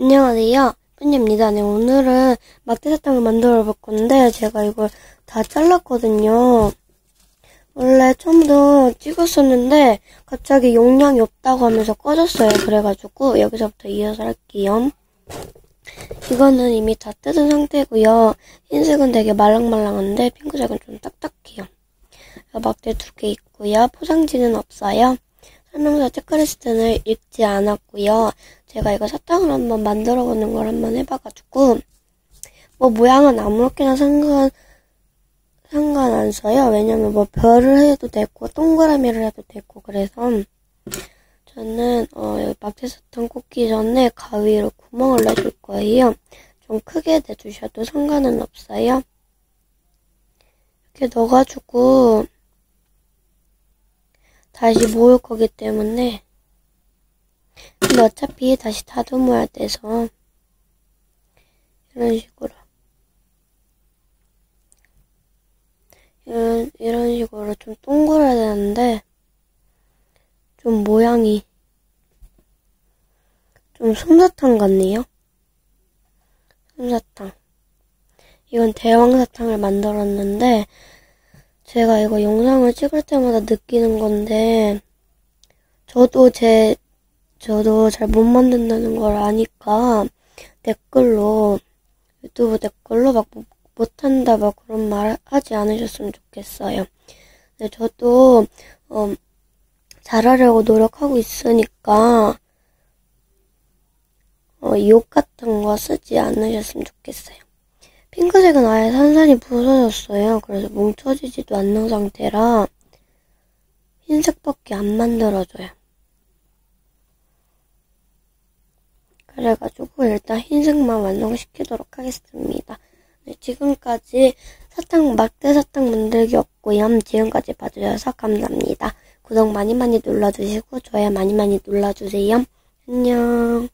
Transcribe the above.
안녕하세요. 뿐입니다. 네, 오늘은 막대사탕을 만들어 볼 건데, 제가 이걸 다 잘랐거든요. 원래 처음부터 찍었었는데, 갑자기 용량이 없다고 하면서 꺼졌어요. 그래가지고, 여기서부터 이어서 할게요. 이거는 이미 다 뜯은 상태고요. 흰색은 되게 말랑말랑한데, 핑크색은 좀 딱딱해요. 막대 두 개 있고요. 포장지는 없어요. 설명서 체크리스트는 읽지 않았고요. 제가 이거 사탕을 한번 만들어 보는 걸 한번 해봐가지고 뭐 모양은 아무렇게나 상관 상관 안 써요. 왜냐면 뭐 별을 해도 되고 동그라미를 해도 되고 그래서 저는 어 여기 막대사탕 꽂기 전에 가위로 구멍을 내줄 거예요. 좀 크게 내주셔도 상관은 없어요. 이렇게 넣어가지고 다시 모을 거기 때문에 근데 어차피 다시 다듬어야 돼서 이런 식으로. 이런, 이런 식으로 좀 동그라야 되는데 좀 모양이 좀 솜사탕 같네요. 솜사탕. 이건 대왕사탕을 만들었는데 제가 이거 영상을 찍을 때마다 느끼는 건데, 저도 제, 저도 잘 못 만든다는 걸 아니까, 댓글로, 유튜브 댓글로 막 못한다 막 그런 말 하지 않으셨으면 좋겠어요. 근데 저도, 어, 잘하려고 노력하고 있으니까, 어, 욕 같은 거 쓰지 않으셨으면 좋겠어요. 핑크색은 아예 산산이 부서졌어요. 그래서 뭉쳐지지도 않는 상태라 흰색밖에 안 만들어져요. 그래가지고 일단 흰색만 완성시키도록 하겠습니다. 네, 지금까지 사탕 막대 사탕 만들기였고요. 지금까지 봐주셔서 감사합니다. 구독 많이 많이 눌러주시고 좋아요 많이 많이 눌러주세요. 안녕.